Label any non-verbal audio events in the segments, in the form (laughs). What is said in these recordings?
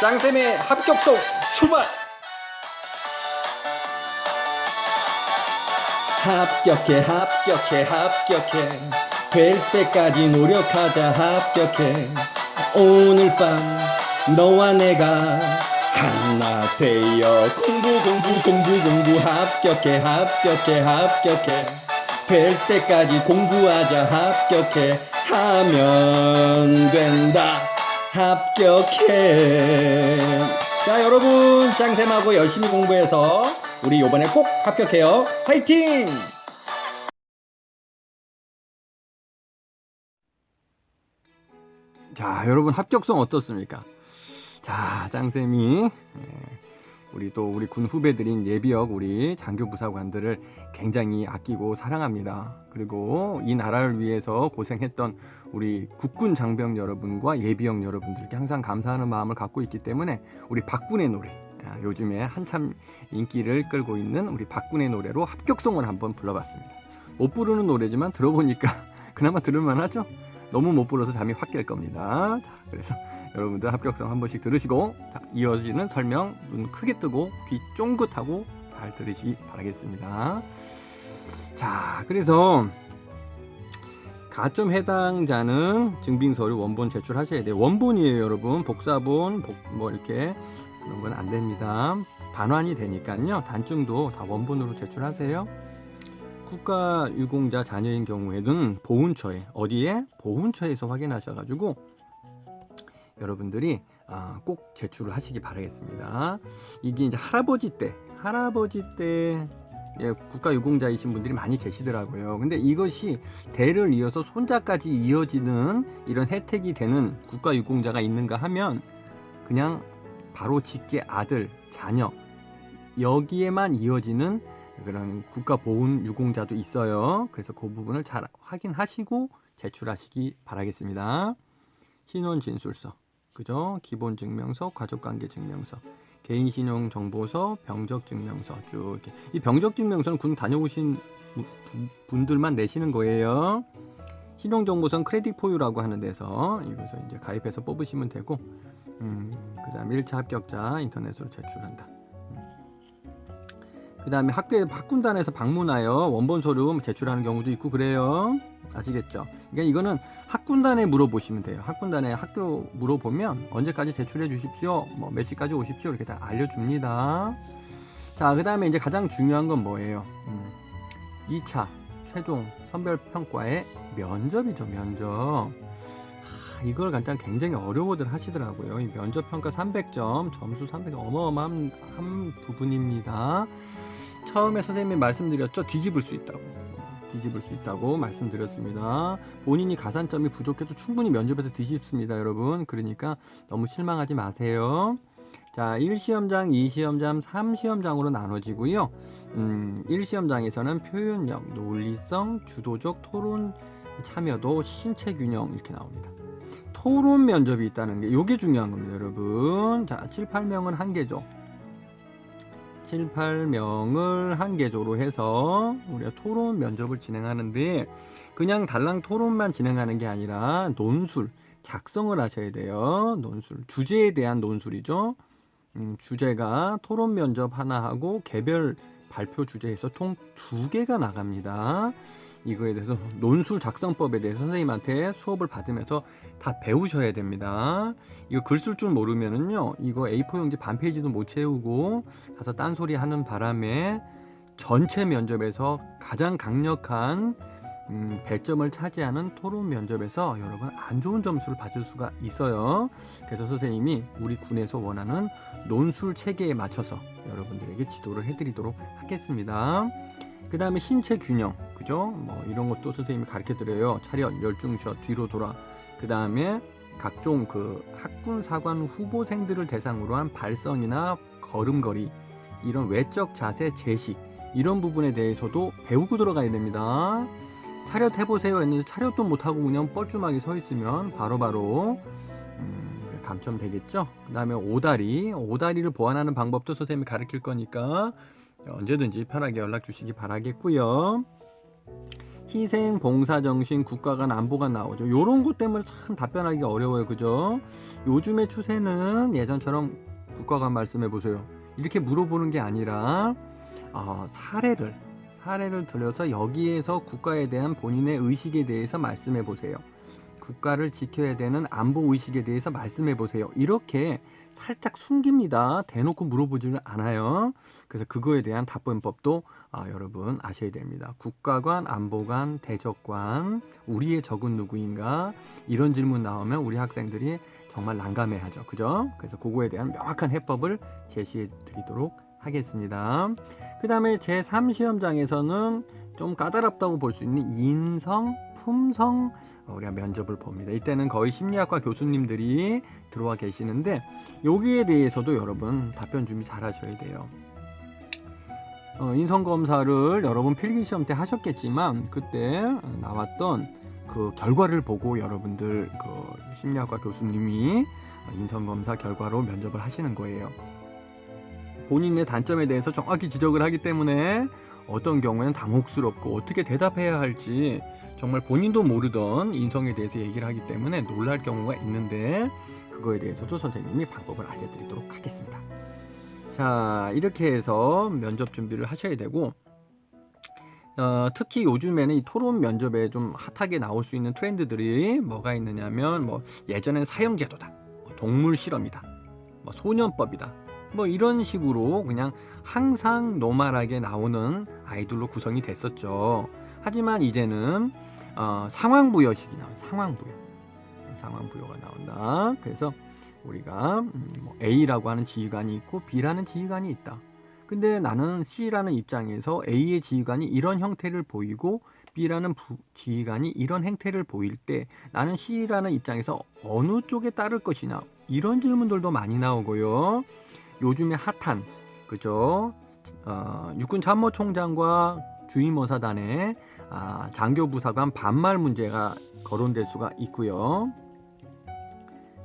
자, 짱쌤의 합격송 출발! 합격해, 합격해, 합격해. 될 때까지 노력하자, 합격해. 오늘 밤 너와 내가 하나 되어 공부, 공부, 공부, 공부. 합격해, 합격해, 합격해. 될 때까지 공부하자, 합격해. 하면 된다. 합격해. 자, 여러분, 짱쌤하고 열심히 공부해서 우리 이번에 꼭 합격해요. 화이팅! 자, 여러분 합격성 어떻습니까? 자, 짱쌤이 예, 우리 또 우리 군 후배들인 예비역 우리 장교 부사관들을 굉장히 아끼고 사랑합니다. 그리고 이 나라를 위해서 고생했던 우리 국군 장병 여러분과 예비역 여러분들께 항상 감사하는 마음을 갖고 있기 때문에 우리 박군의 노래 아, 요즘에 한참 인기를 끌고 있는 우리 박군의 노래로 합격송을 한번 불러봤습니다. 못 부르는 노래지만 들어보니까 (laughs) 그나마 들을만 하죠? 너무 못 불러서 잠이 확 깰 겁니다. 자, 그래서 (laughs) 여러분들 합격성 한 번씩 들으시고 자, 이어지는 설명 눈 크게 뜨고 귀 쫑긋하고 잘 들으시기 바라겠습니다. 자, 그래서 가점 해당자는 증빙 서류 원본 제출하셔야 돼요. 원본이에요, 여러분. 복사본, 복, 뭐 이렇게 그런 건 안 됩니다. 반환이 되니까요. 단증도 다 원본으로 제출하세요. 국가 유공자 자녀인 경우에는 보훈처에 어디에 보훈처에서 확인하셔가지고 여러분들이 아, 꼭 제출을 하시기 바라겠습니다. 이게 이제 할아버지 때 할아버지 때 예, 국가 유공자이신 분들이 많이 계시더라고요. 근데 이것이 대를 이어서 손자까지 이어지는 이런 혜택이 되는 국가 유공자가 있는가 하면 그냥 바로 직계 아들, 자녀 여기에만 이어지는 그런 국가 보훈 유공자도 있어요. 그래서 그 부분을 잘 확인하시고 제출하시기 바라겠습니다. 신원 진술서, 그죠? 기본 증명서, 가족 관계 증명서, 개인 신용 정보서, 병적 증명서 쭉 이렇게. 이 병적 증명서는 군 다녀오신 부- 분들만 내시는 거예요. 신용 정보선 크레딧 포유라고 하는 데서 이것을 이제 가입해서 뽑으시면 되고, 음, 그다음 1차 합격자 인터넷으로 제출한다. 그 다음에 학교에 학군단에서 방문하여 원본 서류 제출하는 경우도 있고 그래요. 아시겠죠? 그러니까 이거는 학군단에 물어보시면 돼요. 학군단에 학교 물어보면 언제까지 제출해 주십시오. 뭐 몇 시까지 오십시오. 이렇게 다 알려줍니다. 자, 그 다음에 이제 가장 중요한 건 뭐예요? 음, 2차 최종 선별평가의 면접이죠, 면접. 하, 이걸 간장 굉장히 어려워들 하시더라고요. 이 면접 평가 300점, 점수 300점 어마어마한 한 부분입니다. 처음에 선생님이 말씀드렸죠. 뒤집을 수 있다고. 뒤집을 수 있다고 말씀드렸습니다. 본인이 가산점이 부족해도 충분히 면접에서 뒤집습니다, 여러분. 그러니까 너무 실망하지 마세요. 자, 1시험장, 2시험장, 3시험장으로 나눠지고요. 음, 1시험장에서는 표현력, 논리성, 주도적 토론 참여도, 신체 균형 이렇게 나옵니다. 토론 면접이 있다는 게 이게 중요한 겁니다, 여러분. 자, 7, 8명은 한 개죠. 7, 8명을 한 개조로 해서 우리가 토론 면접을 진행하는데 그냥 달랑 토론만 진행하는 게 아니라 논술, 작성을 하셔야 돼요. 논술, 주제에 대한 논술이죠. 음, 주제가 토론 면접 하나 하고 개별 발표 주제에서 통 두 개가 나갑니다. 이거에 대해서 논술 작성법에 대해서 선생님한테 수업을 받으면서 다 배우셔야 됩니다. 이거 글 쓸 줄 모르면은요, 이거 A4 용지 반 페이지도 못 채우고 가서 딴소리 하는 바람에 전체 면접에서 가장 강력한 음, 배점을 차지하는 토론 면접에서 여러분 안 좋은 점수를 받을 수가 있어요. 그래서 선생님이 우리 군에서 원하는 논술 체계에 맞춰서 여러분들에게 지도를 해드리도록 하겠습니다. 그 다음에 신체 균형, 그죠? 뭐 이런 것도 선생님이 가르쳐 드려요. 차렷, 열중셔, 뒤로 돌아. 그 다음에 각종 그 학군 사관 후보생들을 대상으로 한 발성이나 걸음걸이, 이런 외적 자세, 제식 이런 부분에 대해서도 배우고 들어가야 됩니다. 차렷 해보세요 했는데 차렷도 못하고 그냥 뻘쭘하게 서 있으면 바로 바로 음, 감점되겠죠. 그 다음에 오다리, 오다리를 보완하는 방법도 선생님이 가르칠 거니까 언제든지 편하게 연락 주시기 바라겠고요. 희생, 봉사 정신, 국가 간 안보가 나오죠. 요런 것 때문에 참 답변하기 어려워요. 그죠? 요즘의 추세는 예전처럼 국가 간 말씀해 보세요. 이렇게 물어보는 게 아니라 어, 사례를 사례를 들여서 여기에서 국가에 대한 본인의 의식에 대해서 말씀해 보세요. 국가를 지켜야 되는 안보 의식에 대해서 말씀해 보세요. 이렇게 살짝 숨깁니다. 대놓고 물어보지는 않아요. 그래서 그거에 대한 답변법도 아, 여러분 아셔야 됩니다. 국가관, 안보관, 대적관, 우리의 적은 누구인가 이런 질문 나오면 우리 학생들이 정말 난감해하죠. 그죠? 그래서 그거에 대한 명확한 해법을 제시해 드리도록 하겠습니다. 그 다음에 제3시험장에서는 좀 까다롭다고 볼 수 있는 인성, 품성, 어, 우리가 면접을 봅니다. 이때는 거의 심리학과 교수님들이 들어와 계시는데 여기에 대해서도 여러분 답변 준비 잘 하셔야 돼요. 어, 인성 검사를 여러분 필기 시험 때 하셨겠지만 그때 나왔던 그 결과를 보고 여러분들 그 심리학과 교수님이 인성 검사 결과로 면접을 하시는 거예요. 본인의 단점에 대해서 정확히 지적을 하기 때문에 어떤 경우에는 당혹스럽고 어떻게 대답해야 할지 정말 본인도 모르던 인성에 대해서 얘기를 하기 때문에 놀랄 경우가 있는데 그거에 대해서도 선생님이 방법을 알려드리도록 하겠습니다. 자 이렇게 해서 면접 준비를 하셔야 되고 어, 특히 요즘에는 이 토론 면접에 좀 핫하게 나올 수 있는 트렌드들이 뭐가 있느냐면 뭐 예전엔 사형제도다, 뭐 동물 실험이다, 뭐 소년법이다, 뭐 이런 식으로 그냥 항상 노멀하게 나오는 아이돌로 구성이 됐었죠. 하지만 이제는 어, 상황부여식이 나와 상황부여 상황부여가 나온다. 그래서 우리가 음, 뭐 A라고 하는 지휘관이 있고 B라는 지휘관이 있다. 근데 나는 C라는 입장에서 A의 지휘관이 이런 형태를 보이고 B라는 부, 지휘관이 이런 행태를 보일 때 나는 C라는 입장에서 어느 쪽에 따를 것이냐 이런 질문들도 많이 나오고요. 요즘에 핫한 그죠? 어, 육군 참모총장과 주임원사단의 아, 장교부사 관 반말 문제가 거론될 수가 있고요.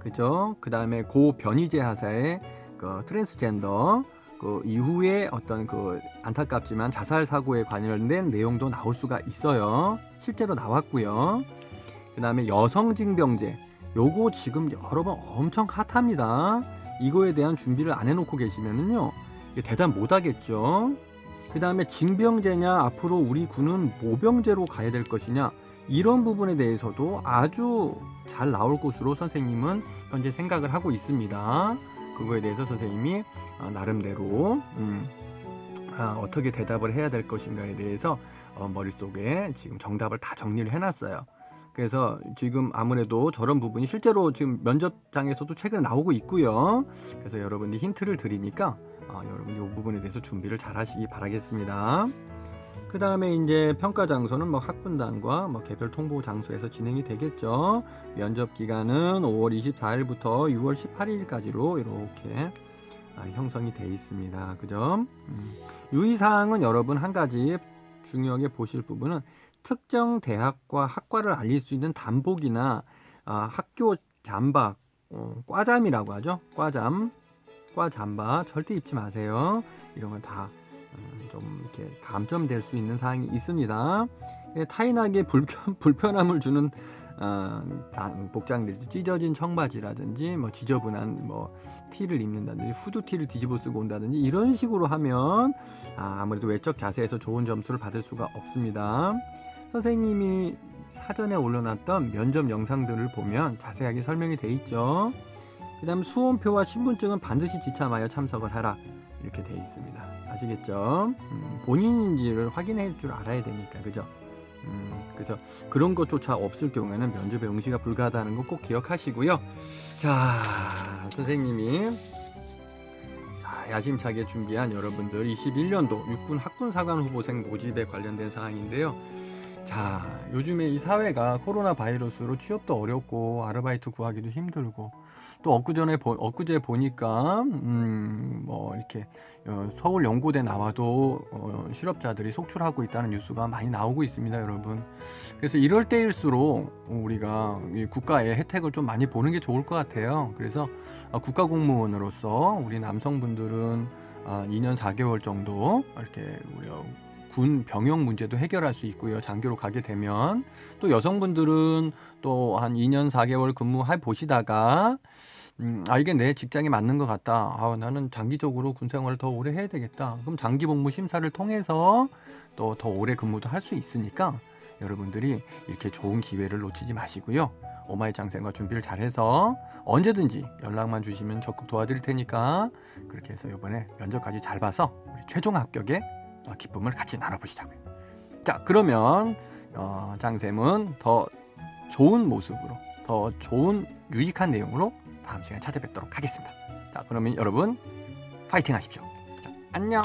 그죠? 그 다음에 고 변희재 하사의 그 트랜스젠더 그 이후에 어떤 그 안타깝지만 자살 사고에 관련된 내용도 나올 수가 있어요. 실제로 나왔고요. 그 다음에 여성징병제 요거 지금 여러 번 엄청 핫합니다. 이거에 대한 준비를 안 해놓고 계시면은요 대답 못하겠죠. 그 다음에 징병제냐 앞으로 우리 군은 모병제로 가야 될 것이냐 이런 부분에 대해서도 아주 잘 나올 것으로 선생님은 현재 생각을 하고 있습니다. 그거에 대해서 선생님이 어, 나름대로 음, 아, 어떻게 대답을 해야 될 것인가에 대해서 어, 머릿속에 지금 정답을 다 정리를 해놨어요. 그래서 지금 아무래도 저런 부분이 실제로 지금 면접장에서도 최근에 나오고 있고요. 그래서 여러분이 힌트를 드리니까 어, 여러분 이 부분에 대해서 준비를 잘 하시기 바라겠습니다. 그 다음에 이제 평가 장소는 뭐 학군단과 뭐 개별 통보 장소에서 진행이 되겠죠. 면접 기간은 5월 24일부터 6월 18일까지로 이렇게 아, 형성이 돼 있습니다. 그죠? 음. 유의사항은 여러분 한 가지 중요하게 보실 부분은 특정 대학과 학과를 알릴 수 있는 단복이나 아, 학교 잠바, 어, 과잠이라고 하죠. 과잠, 과잠바 절대 입지 마세요. 이런 건다 음, 좀 이렇게 감점될 수 있는 사항이 있습니다. 예, 타인에게 불편, (laughs) 불편함을 주는 어, 복장들 찢어진 청바지라든지 뭐 지저분한 뭐 티를 입는다든지 후드 티를 뒤집어 쓰고 온다든지 이런 식으로 하면 아, 아무래도 외적 자세에서 좋은 점수를 받을 수가 없습니다. 선생님이 사전에 올려놨던 면접 영상들을 보면 자세하게 설명이 돼 있죠. 그 다음 수험표와 신분증은 반드시 지참하여 참석을 하라 이렇게 돼 있습니다. 아시겠죠? 음, 본인인지를 확인할 줄 알아야 되니까 그죠? 음, 그래서 그런 것조차 없을 경우에는 면접에 응시가 불가하다는 거 꼭 기억하시고요. 자, 선생님이 자, 야심차게 준비한 여러분들 21년도 육군 학군 사관 후보생 모집에 관련된 사항인데요. 자, 요즘에 이 사회가 코로나 바이러스로 취업도 어렵고 아르바이트 구하기도 힘들고 또 엊그전에 보, 엊그제 보니까 음, 뭐 이렇게 어, 서울 연고대 나와도 어, 실업자들이 속출하고 있다는 뉴스가 많이 나오고 있습니다, 여러분. 그래서 이럴 때일수록 우리가 이 국가의 혜택을 좀 많이 보는 게 좋을 것 같아요. 그래서 어, 국가 공무원으로서 우리 남성분들은 어, 2년 4개월 정도 이렇게 우리 군 병역 문제도 해결할 수 있고요. 장교로 가게 되면 또 여성분들은 또 한 2년 4개월 근무해 보시다가 음, 아 이게 내 직장에 맞는 것 같다. 아 나는 장기적으로 군 생활을 더 오래 해야 되겠다. 그럼 장기 복무 심사를 통해서 또 더 오래 근무도 할 수 있으니까 여러분들이 이렇게 좋은 기회를 놓치지 마시고요. 오마이 장생과 준비를 잘해서 언제든지 연락만 주시면 적극 도와드릴 테니까 그렇게 해서 이번에 면접까지 잘 봐서 우리 최종 합격의 어, 기쁨을 같이 나눠보시자고요. 자 그러면 어, 장쌤은 더 좋은 모습으로 더 좋은 유익한 내용으로 다음 시간에 찾아뵙도록 하겠습니다. 자 그러면 여러분 파이팅 하십시오. 자, 안녕.